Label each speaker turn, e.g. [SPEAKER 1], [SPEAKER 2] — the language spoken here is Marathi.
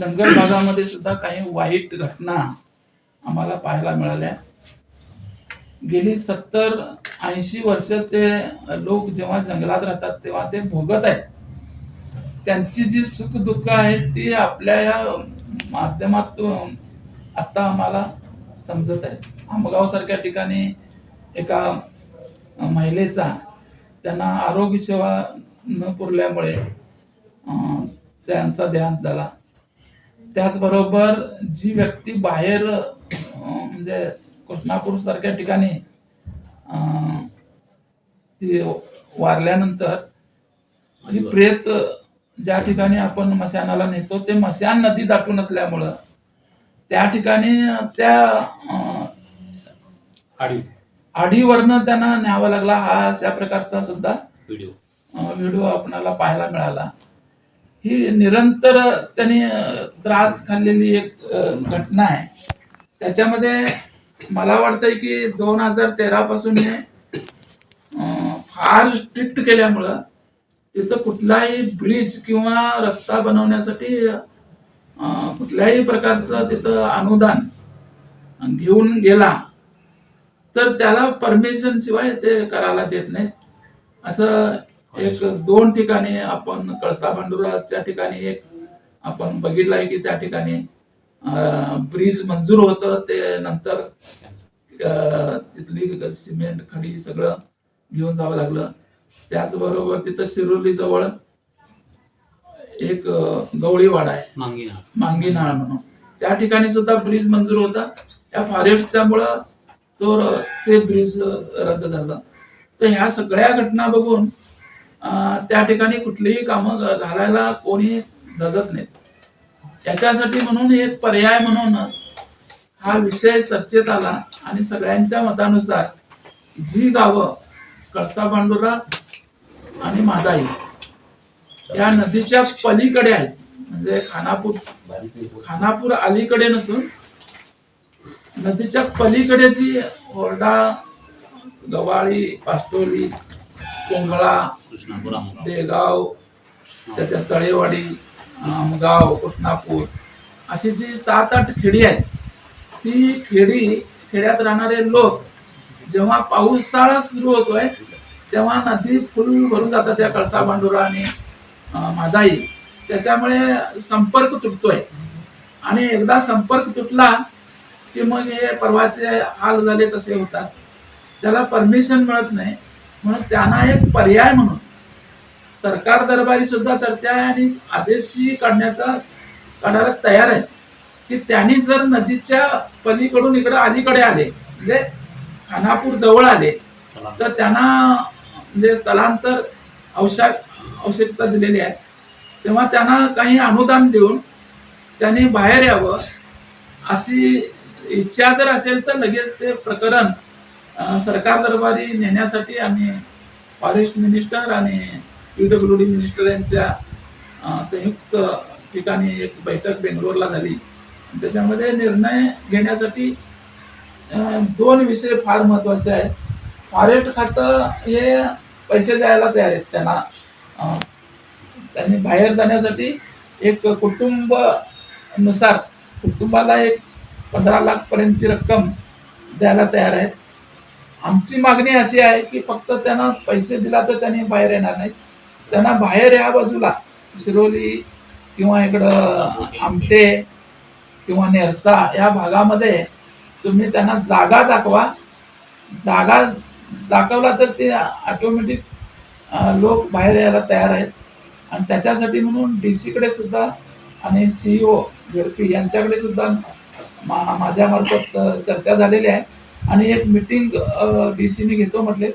[SPEAKER 1] जंगल भागामध्ये सुद्धा काही वाईट घटना आम्हाला पाहायला मिळाल्या. गेली सत्तर ऐंशी वर्ष ते लोक जेव्हा जंगलात राहतात तेव्हा ते भोगत आहेत. त्यांची जी सुख दुःख आहेत ती आपल्या या माध्यमातून आता आम्हाला समजत आहे आमगाव सारख्या ठिकाणी एका महिलेचा त्यांना आरोग्य सेवा न पुरल्यामुळे त्यांचा देहांत झाला. त्याचबरोबर जी व्यक्ती बाहेर म्हणजे कृष्णापूर सारख्या ठिकाणी ती वारल्यानंतर जी प्रेत ज्या ठिकाणी आपण मशानाला नेतो ते मशान नदी दाटून असल्यामुळं त्या ठिकाणी त्या
[SPEAKER 2] आडी.
[SPEAKER 1] आडीवरनं त्यांना न्यावा लागला हा अशा प्रकारचा सुद्धा
[SPEAKER 2] व्हिडिओ.
[SPEAKER 1] व्हिडिओ आपणाला पाहायला मिळाला. ही निरंतर त्यांनी त्रास खाल्लेली एक घटना आहे. त्याच्यामध्ये मला वाटतंय की दोन हजार तेरापासून हे फार स्ट्रिक्ट केल्यामुळं तिथं कुठलाही ब्रिज किंवा रस्ता बनवण्यासाठी कुठल्याही प्रकारचं तिथं अनुदान घेऊन गेला तर त्याला परमिशन शिवाय ते करायला देत नाही असं एक दोन ठिकाणी आपण कळसा भांडुराच्या ठिकाणी एक आपण बघितलं आहे की त्या ठिकाणी ब्रिज मंजूर होतं. ते नंतर तिथली सिमेंट खडी सगळं घेऊन जावं लागलं. त्याचबरोबर तिथं शिरोली जवळ एक गवळीवाडा आहे.
[SPEAKER 2] मांगी ना
[SPEAKER 1] मांगी नाळ म्हणून. त्या ठिकाणी सुद्धा ब्रिज मंजूर होता. या फॉरेस्टच्या मुळं तो ते ब्रिज रद्द झालं. तर ह्या सगळ्या घटना बघून त्या ठिकाणी कुठलीही कामं घालायला कोणी धजत नाहीत. याच्यासाठी म्हणून एक पर्याय म्हणून हा विषय चर्चेत आला आणि सगळ्यांच्या मतानुसार जी गावं कळसा पांडुरा आणि मादाई या नदीच्या पलीकडे आहेत म्हणजे खानापूर खानापूर अलीकडे नसून नदीच्या पलीकडे जी ओरडा गवाळी पास्टोली कोंगळा देगाव त्याच्या तळेवाडी आमगाव कृष्णापूर अशी जी सात आठ खेडी आहेत ती खेडी खेड्यात राहणारे लोक जेव्हा पावसाळा सुरू होतोय तेव्हा नदी फुल भरून जातात त्या कळसा बांडुरा आणि मादाई. त्याच्यामुळे संपर्क तुटतोय. आणि एकदा संपर्क तुटला की मग हे परवाचे हाल झाले तसे होतात. त्याला परमिशन मिळत नाही. म्हणून त्यांना एक पर्याय म्हणून सरकार दरबारी सुद्धा चर्चा आहे आणि आदेशही काढण्याचा काढायला तयार आहे. की त्यांनी जर नदीच्या पलीकडून इकडे अलीकडे आले म्हणजे खानापूर जवळ आले तर त्यांना म्हणजे स्थलांतर आवश्यक आवश्यकता दिलेली आहे. तेव्हा त्यांना काही अनुदान देऊन त्यांनी बाहेर यावं अशी इच्छा जर असेल तर लगेच ते प्रकरण सरकार दरबारी नेण्यासाठी आम्ही फॉरेस्ट मिनिस्टर आणि पीडब्ल्यू डी मिनिस्टर यांच्या संयुक्त ठिकाणी एक बैठक बेंगलोरला झाली. त्याच्यामध्ये निर्णय घेण्यासाठी दोन विषय फार महत्त्वाचे आहेत. फॉरेस्ट खातं हे पैसे द्यायला तयार आहेत त्यांना. त्यांनी बाहेर जाण्यासाठी एक कुटुंबनुसार कुटुंबाला एक पंधरा लाखपर्यंतची रक्कम द्यायला तयार आहेत. आमची मागणी अशी आहे की फक्त त्यांना पैसे दिला तर त्यांनी बाहेर येणार नाहीत. त्यांना बाहेर या बाजूला शिरोली किंवा इकडं आमटे किंवा नेरसा या भागामध्ये तुम्ही त्यांना जागा दाखवा. जागा दाखवला तर ते ऑटोमॅटिक लोक बाहेर यायला तयार आहेत. आणि त्याच्यासाठी म्हणून डी सीकडे सुद्धा आणि सी ओ झेडपी यांच्याकडे सुद्धा मा माझ्यामार्फत चर्चा झालेली आहे. आणि एक मिटिंग डी सीने घेतो म्हटले.